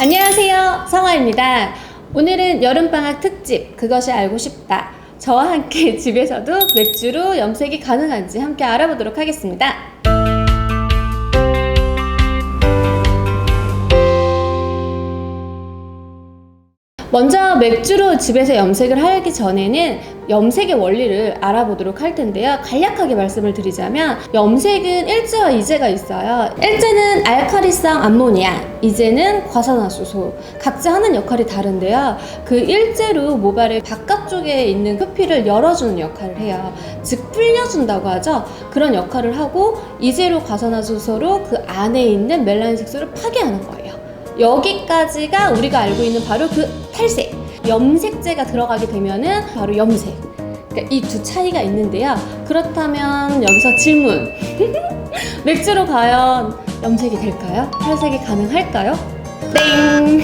안녕하세요. 성화입니다. 오늘은 여름방학 특집, 그것이 알고 싶다. 저와 함께 집에서도 맥주로 염색이 가능한지 함께 알아보도록 하겠습니다. 먼저 맥주로 집에서 염색을 하기 전에는 염색의 원리를 알아보도록 할 텐데요. 간략하게 말씀을 드리자면 염색은 일제와 이제가 있어요. 일제는 알카리성 암모니아, 이제는 과산화수소. 각자 하는 역할이 다른데요. 그 일제로 모발의 바깥쪽에 있는 표피를 열어주는 역할을 해요. 즉 풀려준다고 하죠. 그런 역할을 하고 이제로 과산화수소로 그 안에 있는 멜라닌 색소를 파괴하는 거예요. 여기까지가 우리가 알고 있는 바로 그 탈색, 염색제가 들어가게 되면은 바로 염색. 그러니까 이 두 차이가 있는데요. 그렇다면 여기서 질문. 맥주로 과연 염색이 될까요? 탈색이 가능할까요? 땡!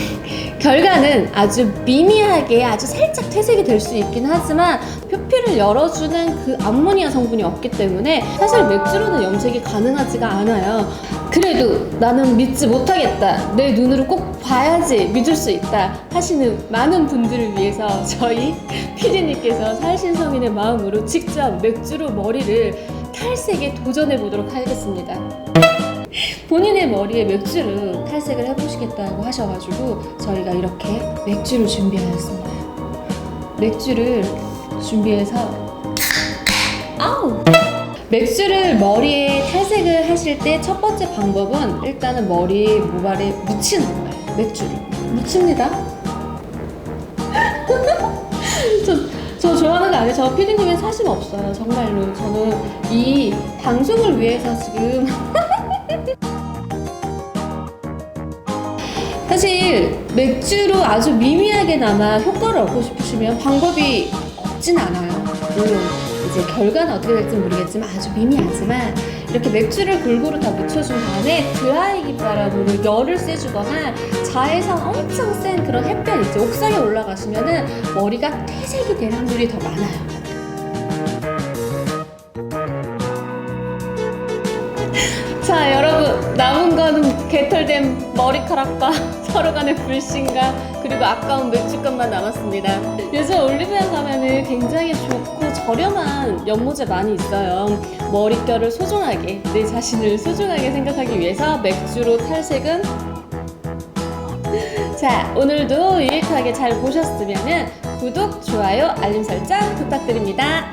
결과는 아주 미미하게 아주 살짝 퇴색이 될 수 있긴 하지만 표피를 열어주는 그 암모니아 성분이 없기 때문에 사실 맥주로는 염색이 가능하지가 않아요. 그래도 나는 믿지 못하겠다. 내 눈으로 꼭 봐야지 믿을 수 있다 하시는 많은 분들을 위해서 저희 피디님께서 살신성인의 마음으로 직접 맥주로 머리를 탈색에 도전해 보도록 하겠습니다. 본인의 머리에 맥주를 탈색을 해보시겠다고 하셔가지고 저희가 이렇게 맥주를 준비하였습니다. 맥주를 준비해서 아우 맥주를 머리에 탈색을 하실 때 첫 번째 방법은 일단은 머리 모발에 묻히는 거예요. 맥주를 묻힙니다. 저, 저 좋아하는 거 아니에요. 저 피디님은 사심 없어요. 정말로 저는 이 방송을 위해서 지금 사실 맥주로 아주 미미하게나마 효과를 얻고 싶으시면 방법이 없진 않아요. 물론 이제 결과는 어떻게 될지 모르겠지만 아주 미미하지만 이렇게 맥주를 골고루 다 묻혀준 다음에 드라이기 바람으로 열을 쐬주거나 자외선 엄청 센 그런 햇볕 있죠. 옥상에 올라가시면은 머리가 퇴색이 될 확률이 더 많아요. 자 여러분 머리카락과 서로 간의 불신과 그리고 아까운 맥주값만 남았습니다. 요즘 올리브영 가면은 굉장히 좋고 저렴한 연모제 많이 있어요. 머릿결을 소중하게 내 자신을 소중하게 생각하기 위해서 맥주로 탈색은? 자 오늘도 유익하게 잘 보셨으면 구독, 좋아요, 알림 설정 부탁드립니다